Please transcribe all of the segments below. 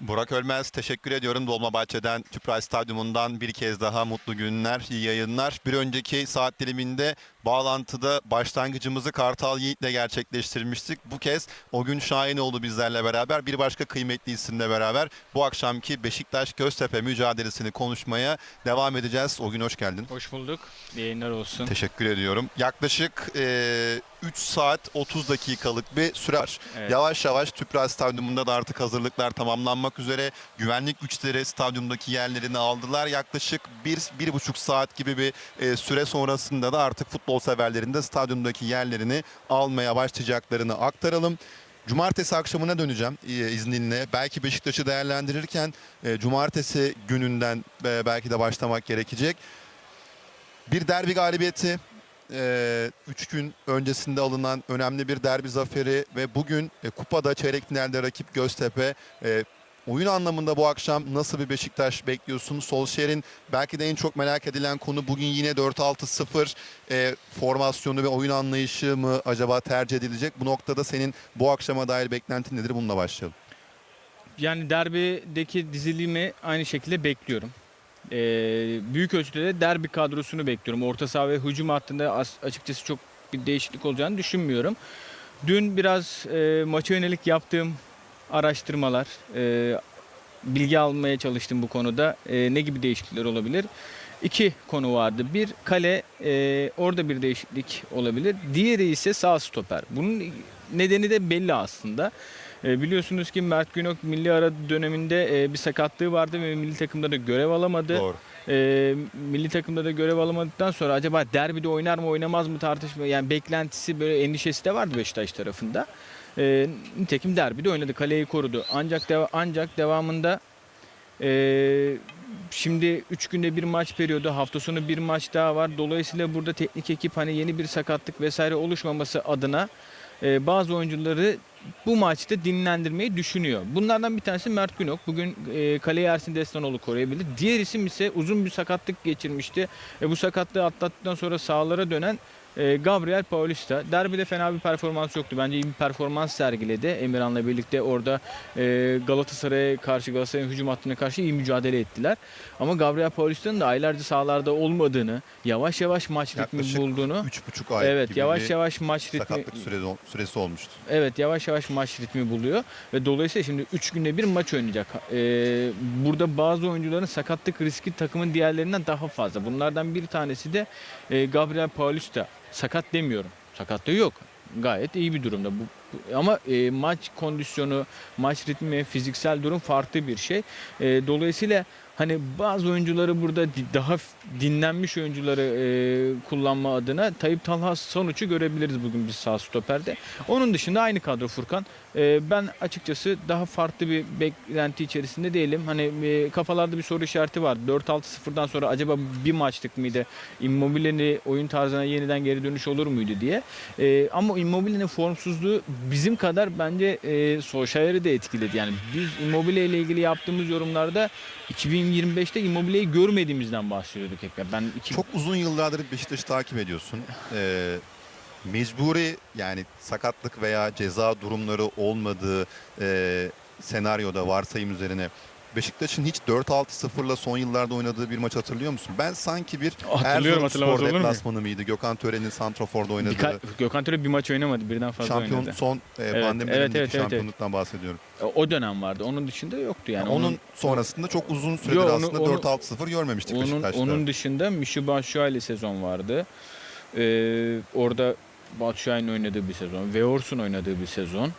Burak Ölmez teşekkür ediyorum. Dolmabahçe'den Tüpraş Stadyumundan bir kez daha mutlu günler, iyi yayınlar. Bir önceki saat diliminde bağlantıda başlangıcımızı Kartal Yiğit'le gerçekleştirmiştik. Bu kez o gün Şahinoğlu bizlerle beraber bir başka kıymetli isimle beraber bu akşamki Beşiktaş Göztepe mücadelesini konuşmaya devam edeceğiz. O gün hoş geldin. Hoş bulduk. İyi yayınlar olsun. Teşekkür ediyorum. Yaklaşık eee 3 saat 30 dakikalık bir süre var. Evet. Yavaş yavaş Tüpraş Stadyumunda da artık hazırlıklar tamamlanmak üzere. Güvenlik güçleri stadyumdaki yerlerini aldılar. Yaklaşık 1-1,5 saat gibi bir e, süre sonrasında da artık futbol severlerin de stadyumdaki yerlerini almaya başlayacaklarını aktaralım. Cumartesi akşamına döneceğim e, izninle. Belki Beşiktaş'ı değerlendirirken e, cumartesi gününden e, belki de başlamak gerekecek. Bir derbi galibiyeti, 3 gün öncesinde alınan önemli bir derbi zaferi ve bugün kupada çeyrek finalde rakip Göztepe. E, oyun anlamında bu akşam nasıl bir Beşiktaş bekliyorsun? Solskjaer'in belki de en çok merak edilen konu bugün yine 4-6-0 e, formasyonu ve oyun anlayışı mı acaba tercih edilecek? Bu noktada senin bu akşama dair beklentin nedir? Bununla başlayalım. Yani derbideki dizilimi aynı şekilde bekliyorum. Ee, büyük ölçüde de derbi kadrosunu bekliyorum. Orta saha ve hücum hattında as- açıkçası çok bir değişiklik olacağını düşünmüyorum. Dün biraz e, maça yönelik yaptığım araştırmalar, e, bilgi almaya çalıştım bu konuda. E, ne gibi değişiklikler olabilir? İki konu vardı. Bir kale, e, orada bir değişiklik olabilir. Diğeri ise sağ stoper. Bunun nedeni de belli aslında. E, biliyorsunuz ki Mert Günok milli ara döneminde e, bir sakatlığı vardı ve milli takımda da görev alamadı. Doğru. E, milli takımda da görev alamadıktan sonra acaba derbide oynar mı oynamaz mı tartışma yani beklentisi böyle endişesi de vardı Beşiktaş tarafında. E, nitekim derbide oynadı, kaleyi korudu. Ancak deva- ancak devamında e, şimdi 3 günde bir maç periyodu, hafta sonu bir maç daha var. Dolayısıyla burada teknik ekip hani yeni bir sakatlık vesaire oluşmaması adına e, bazı oyuncuları bu maçta dinlendirmeyi düşünüyor. Bunlardan bir tanesi Mert Günok. Bugün e, kaleyi Ersin Destanoğlu koruyabilir. Diğer isim ise uzun bir sakatlık geçirmişti. E, bu sakatlığı atlattıktan sonra sahalara dönen e, Gabriel Paulista. Derbide fena bir performans yoktu. Bence iyi bir performans sergiledi. Emirhan'la birlikte orada e, Galatasaray'a karşı Galatasaray'ın hücum hattına karşı iyi mücadele ettiler. Ama Gabriel Paulista'nın da aylarca sahalarda olmadığını, yavaş yavaş maç ritmi Yaklaşık bulduğunu 3,5 ay Evet, gibi yavaş yavaş maç ritmi sakatlık süresi, süresi olmuştu. Evet yavaş yavaş maç ritmi buluyor ve dolayısıyla şimdi 3 günde bir maç oynayacak. Ee, burada bazı oyuncuların sakatlık riski takımın diğerlerinden daha fazla. Bunlardan bir tanesi de e, Gabriel Paulista. Sakat demiyorum. Sakatlığı yok. Gayet iyi bir durumda. Bu, ama e, maç kondisyonu, maç ritmi, fiziksel durum farklı bir şey. E, dolayısıyla hani bazı oyuncuları burada daha dinlenmiş oyuncuları e, kullanma adına Tayyip Talha sonucu görebiliriz bugün biz sağ stoperde. Onun dışında aynı kadro Furkan. E, ben açıkçası daha farklı bir beklenti içerisinde değilim. Hani e, kafalarda bir soru işareti var. 4-6-0'dan sonra acaba bir maçlık mıydı? Immobile'nin oyun tarzına yeniden geri dönüş olur muydu diye. E, ama Immobile'nin formsuzluğu bizim kadar bence e, Solskjaer'i de etkiledi. Yani biz Immobile ile ilgili yaptığımız yorumlarda 2025'te Immobile'yi görmediğimizden bahsediyorduk hep. Ben iki, Çok uzun yıllardır Beşiktaş'ı takip ediyorsun. Ee, mecburi yani sakatlık veya ceza durumları olmadığı e, senaryoda varsayım üzerine Beşiktaş'ın hiç 4-6-0'la son yıllarda oynadığı bir maç hatırlıyor musun? Ben sanki bir Erzurumspor deplasmanı mıydı? Gökhan Tören'in Santrofor'da oynadığı Birka- Gökhan Töre bir maç oynamadı. Birden fazla şampiyon oynadı. son e, pandemi evet, dönemindeki evet, evet, evet. şampiyonluktan bahsediyorum. E, O dönem vardı. Onun dışında yoktu yani. onun, onun sonrasında çok uzun süredir Yo, onu- aslında onu- 4-6-0 görmemiştik Onun, Beşiktaş'ta. onun dışında Mişu Batshuayi sezon vardı. Ee, orada Batshuayi'nin oynadığı bir sezon. Veors'un oynadığı bir sezon.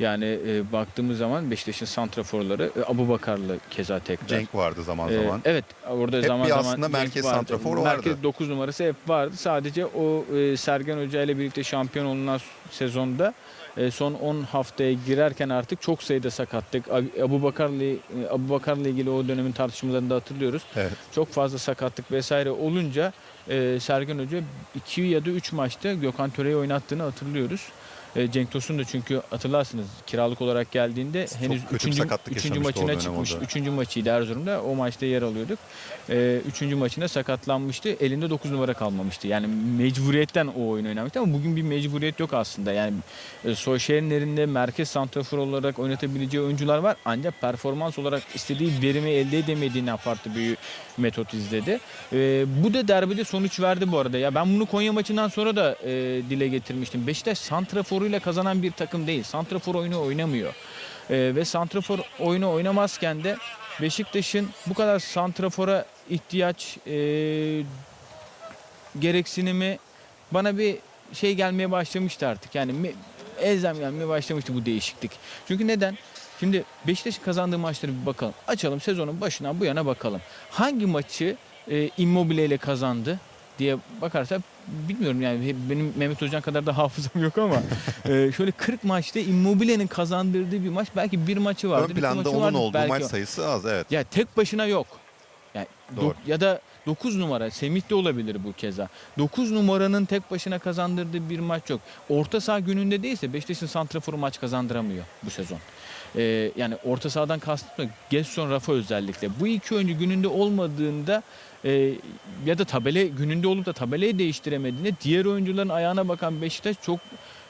Yani e, baktığımız zaman Beşiktaş'ın santraforları e, Abu Bakar'la keza tekrar. Cenk vardı zaman Ee, zaman. evet orada Hep zaman bir zaman aslında Cenk merkez vardı. santrafor vardı. Merkez 9 numarası hep vardı. Sadece o e, Sergen Hoca ile birlikte şampiyon olunan sezonda e, son 10 haftaya girerken artık çok sayıda sakatlık. Ab- Abu Bakar'la e, Abu Bakar'la ilgili o dönemin tartışmalarını da hatırlıyoruz. Evet. Çok fazla sakatlık vesaire olunca e, Sergen Hoca 2 ya da 3 maçta Gökhan Töre'yi oynattığını hatırlıyoruz. E, Cenk Tosun da çünkü hatırlarsınız kiralık olarak geldiğinde henüz kötü bir üçüncü, maçına çıkmış. orada. Üçüncü maçıydı Erzurum'da. O maçta yer alıyorduk. E, üçüncü maçında sakatlanmıştı. Elinde 9 numara kalmamıştı. Yani mecburiyetten o oyun oynamıştı ama bugün bir mecburiyet yok aslında. Yani e, Solskjaer'in elinde merkez santrafor olarak oynatabileceği oyuncular var. Ancak performans olarak istediği verimi elde edemediğinden farklı bir metot izledi. E, bu da derbide sonuç verdi bu arada. Ya ben bunu Konya maçından sonra da e, dile getirmiştim. Beşiktaş santraforuyla kazanan bir takım değil. Santrafor oyunu oynamıyor. E, ve santrafor oyunu oynamazken de Beşiktaş'ın bu kadar santrafora ihtiyaç e, gereksinimi bana bir şey gelmeye başlamıştı artık. Yani elzem gelmeye başlamıştı bu değişiklik. Çünkü neden? Şimdi Beşiktaş'ın kazandığı maçları bir bakalım. Açalım sezonun başından bu yana bakalım. Hangi maçı e, Immobile ile kazandı diye bakarsak bilmiyorum yani benim Mehmet Hocam kadar da hafızam yok ama e, şöyle 40 maçta Immobile'nin kazandırdığı bir maç belki bir maçı vardır. Ön planda maçı onun vardır olduğu belki. maç sayısı az evet. Ya tek başına yok. Yani Doğru. ya da 9 numara Semih de olabilir bu keza. 9 numaranın tek başına kazandırdığı bir maç yok. Orta saha gününde değilse Beşiktaş'ın santraforu maç kazandıramıyor bu sezon. Ee, yani orta sahadan kastım Gerson Rafa özellikle. Bu iki oyuncu gününde olmadığında e, ya da tabela gününde olup da tabelayı değiştiremediğinde diğer oyuncuların ayağına bakan Beşiktaş çok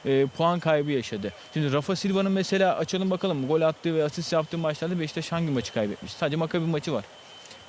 e, puan kaybı yaşadı. Şimdi Rafa Silva'nın mesela açalım bakalım gol attığı ve asist yaptığı maçlarda Beşiktaş hangi maçı kaybetmiş? Sadece Makabi maçı var.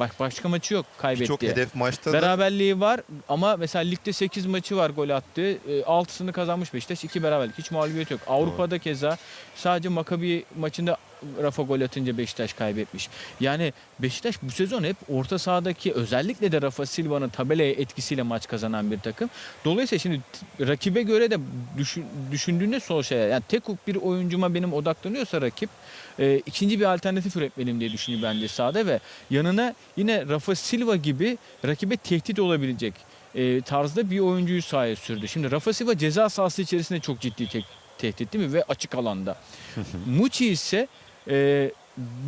Bak başka maçı yok kaybettiği. Birçok hedef maçta da Beraberliği var ama mesela ligde 8 maçı var gol attı. 6'sını kazanmış Beşiktaş. 2 beraberlik. Hiç mağlubiyet yok. Avrupa'da keza sadece Makabi maçında Rafa gol atınca Beşiktaş kaybetmiş. Yani Beşiktaş bu sezon hep orta sahadaki özellikle de Rafa Silva'nın tabelaya etkisiyle maç kazanan bir takım. Dolayısıyla şimdi rakibe göre de düşün, düşündüğünde sol şey yani tek bir oyuncuma benim odaklanıyorsa rakip e, ikinci bir alternatif üretmeliyim diye düşünüyor bence sahada ve yanına yine Rafa Silva gibi rakibe tehdit olabilecek e, tarzda bir oyuncuyu sahaya sürdü. Şimdi Rafa Silva ceza sahası içerisinde çok ciddi tehdit değil mi? Ve açık alanda. Muçi ise e,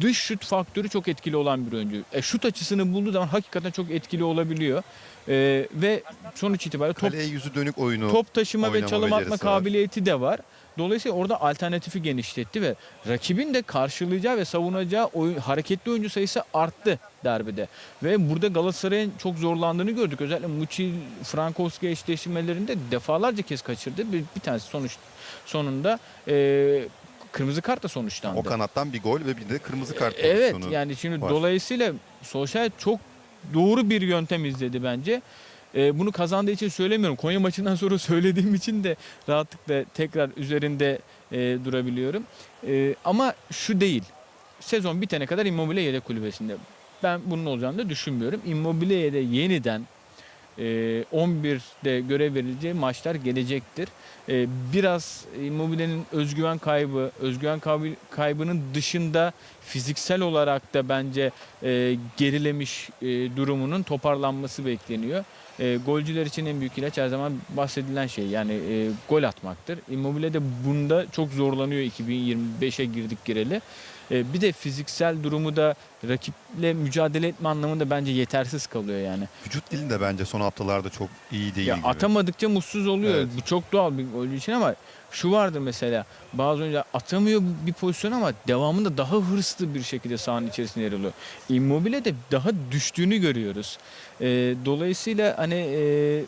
dış şut faktörü çok etkili olan bir oyuncu. E, şut açısını bulduğu zaman hakikaten çok etkili olabiliyor. E, ve sonuç itibariyle top kaleye yüzü dönük oyunu top taşıma ve oynama çalım atma becerisi var. kabiliyeti de var. Dolayısıyla orada alternatifi genişletti ve rakibin de karşılayacağı ve savunacağı oyun, hareketli oyuncu sayısı arttı derbide. Ve burada Galatasaray'ın çok zorlandığını gördük. Özellikle Muçi, Frankowski eşleşmelerinde defalarca kez kaçırdı. Bir, bir tanesi sonuç sonunda e, kırmızı kartla sonuçlandı. o kanattan bir gol ve bir de kırmızı kart Evet pozisyonu. yani şimdi var. dolayısıyla Solskjaer çok doğru bir yöntem izledi bence. Ee, bunu kazandığı için söylemiyorum. Konya maçından sonra söylediğim için de rahatlıkla tekrar üzerinde e, durabiliyorum. E, ama şu değil. Sezon bitene kadar Immobile yedek kulübesinde. Ben bunun olacağını da düşünmüyorum. Immobile'ye de yeniden e, 11'de görev verileceği maçlar gelecektir. E, biraz Immobile'nin özgüven kaybı, özgüven kaybı- kaybının dışında fiziksel olarak da bence e, gerilemiş e, durumunun toparlanması bekleniyor. E, golcüler için en büyük ilaç her zaman bahsedilen şey yani e, gol atmaktır. Immobile de bunda çok zorlanıyor 2025'e girdik gireli. E, bir de fiziksel durumu da rakiple mücadele etme anlamında bence yetersiz kalıyor yani. Vücut dili de bence son haftalarda çok iyi değil Ya gibi. atamadıkça mutsuz oluyor. Evet. Bu çok doğal bir golcü için ama şu vardır mesela bazı oyuncular atamıyor bir pozisyon ama devamında daha hırslı bir şekilde sahanın içerisinde yer alıyor. Immobile de daha düştüğünü görüyoruz. Ee, dolayısıyla hani e,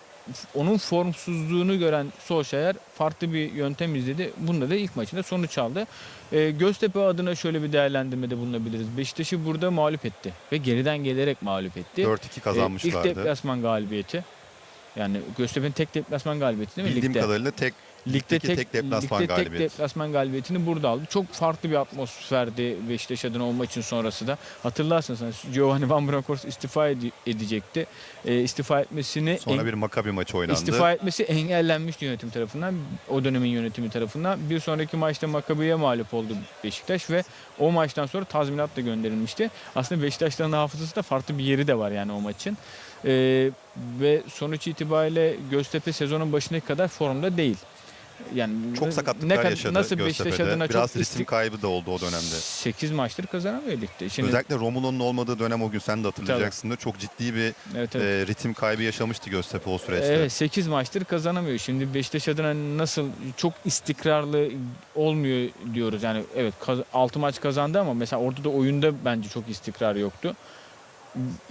onun formsuzluğunu gören Solskjaer farklı bir yöntem izledi. Bunda da ilk maçında sonuç aldı. Ee, Göztepe adına şöyle bir değerlendirmede bulunabiliriz. Beşiktaş'ı burada mağlup etti ve geriden gelerek mağlup etti. 4-2 Ee, kazanmışlardı. İlk deplasman galibiyeti. Yani Göztepe'nin tek deplasman galibiyeti değil mi? Bildiğim Ligde. kadarıyla tek Ligde ligdeki tek deplasman ligde tek galibiyeti. deplasman galibiyetini burada aldı. Çok farklı bir atmosferdi Beşiktaş adına o maçın sonrası da. Hatırlarsınız hani Giovanni Van Bronckhorst istifa ede- edecekti. Ee, istifa etmesini sonra bir Makabi maçı oynandı. istifa etmesi engellenmişti yönetim tarafından. O dönemin yönetimi tarafından. Bir sonraki maçta Makabi'ye mağlup oldu Beşiktaş ve o maçtan sonra tazminat da gönderilmişti. Aslında Beşiktaşların hafızası da farklı bir yeri de var yani o maçın. Ee, ve sonuç itibariyle Göztepe sezonun başındaki kadar formda değil. Yani Çok ne sakatlıklar kadar- yaşadı Nasıl Göztepe'de. Biraz çok ritim kaybı da oldu o dönemde. 8 maçtır kazanamıyor ligde. Şimdi, Özellikle Romulo'nun olmadığı dönem o gün sen de hatırlayacaksın. Çok ciddi bir evet, evet. e, ritim kaybı yaşamıştı Göztepe o süreçte. Evet 8 maçtır kazanamıyor. Şimdi Beşiktaş adına nasıl çok istikrarlı olmuyor diyoruz. Yani evet 6 maç kazandı ama mesela orada da oyunda bence çok istikrar yoktu.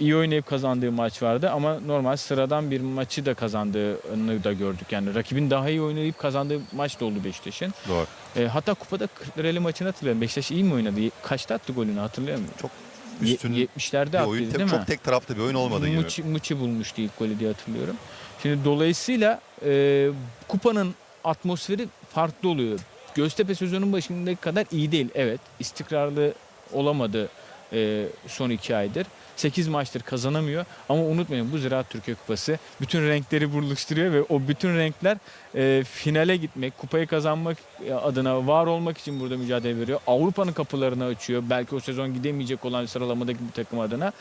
İyi oynayıp kazandığı maç vardı ama normal sıradan bir maçı da kazandığını da gördük. Yani rakibin daha iyi oynayıp kazandığı maç da oldu Beşiktaş'ın. Doğru. E, hatta kupada Kırklareli maçını hatırlıyorum. Beşiktaş iyi mi oynadı? Kaçta attı golünü hatırlıyorum. Çok üstün 70'lerde bir attı oyun. değil mi? Çok tek taraflı bir oyun olmadı gibi. Muçi, Muçi bulmuştu ilk golü diye hatırlıyorum. Şimdi dolayısıyla e, kupanın atmosferi farklı oluyor. Göztepe sezonun başındaki kadar iyi değil. Evet istikrarlı olamadı e, son iki aydır. 8 maçtır kazanamıyor. Ama unutmayın bu Ziraat Türkiye Kupası bütün renkleri buluşturuyor ve o bütün renkler e, finale gitmek, kupayı kazanmak adına var olmak için burada mücadele veriyor. Avrupa'nın kapılarını açıyor. Belki o sezon gidemeyecek olan sıralamadaki bir takım adına.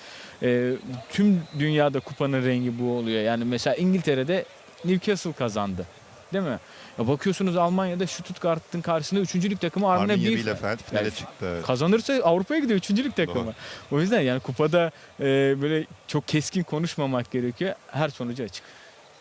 E, tüm dünyada kupanın rengi bu oluyor. Yani mesela İngiltere'de Newcastle kazandı. Değil mi? Ya bakıyorsunuz Almanya'da Stuttgart'ın karşısında 3. lig takımı Arminia Arminia Bielefeld. Bielefeld finale Yani çıktı. Kazanırsa Avrupa'ya gidiyor 3. lig takımı. Doğru. O yüzden yani kupada e, böyle çok keskin konuşmamak gerekiyor. Her sonucu açık.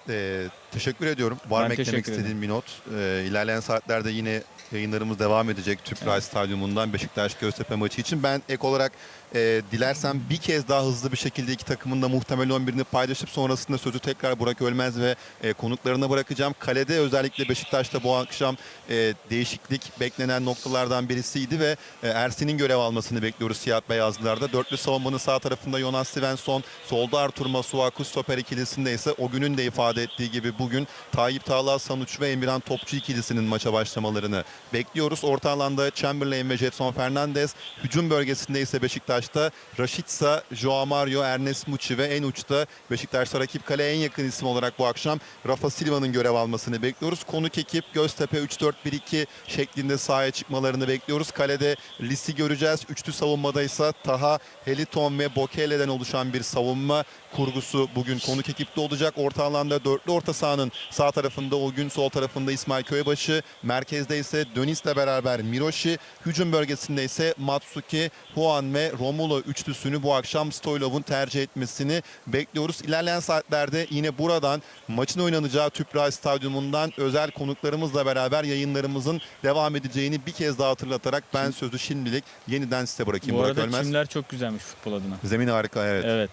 Ee, teşekkür ediyorum. Var mı eklemek istediğin bir not? Ee, ilerleyen saatlerde yine yayınlarımız devam edecek Tüpraş Stadyumundan Beşiktaş Göztepe maçı için. Ben ek olarak e, dilersen bir kez daha hızlı bir şekilde iki takımın da muhtemel 11'ini paylaşıp sonrasında sözü tekrar Burak Ölmez ve e, konuklarına bırakacağım. Kalede özellikle Beşiktaş'ta bu akşam e, değişiklik beklenen noktalardan birisiydi ve e, Ersin'in görev almasını bekliyoruz siyah beyazlılarda. Dörtlü savunmanın sağ tarafında Jonas Svensson, solda Artur Masuaku stoper ikilisinde ise o günün de ifade ettiği gibi bugün Tayyip Talha Sanuç ve Emirhan Topçu ikilisinin maça başlamalarını bekliyoruz. Orta alanda Chamberlain ve Jetson Fernandez, hücum bölgesinde ise Beşiktaş'ta Rashica, Joao Mario, Ernest Muçi ve en uçta Beşiktaş'ta rakip kale en yakın isim olarak bu akşam Rafa Silva'nın görev almasını bekliyoruz. Konuk ekip Göztepe 3-4-1-2 şeklinde sahaya çıkmalarını bekliyoruz. Kalede Lis'i göreceğiz. Üçlü savunmada ise Taha, Heliton ve Bokele'den oluşan bir savunma kurgusu bugün konuk ekipte olacak. Orta alanda dörtlü orta sahanın sağ tarafında o gün sol tarafında İsmail Köybaşı. Merkezde ise Dönis'le beraber Miroshi. Hücum bölgesinde ise Matsuki, Huan ve Romulo üçlüsünü bu akşam Stoylov'un tercih etmesini bekliyoruz. İlerleyen saatlerde yine buradan maçın oynanacağı Tüpraş Stadyumundan özel konuklarımızla beraber yayınlarımızın devam edeceğini bir kez daha hatırlatarak ben sözü şimdilik yeniden size bırakayım Bu Burak arada Ölmez. çimler çok güzelmiş futbol adına. Zemin harika evet. Evet.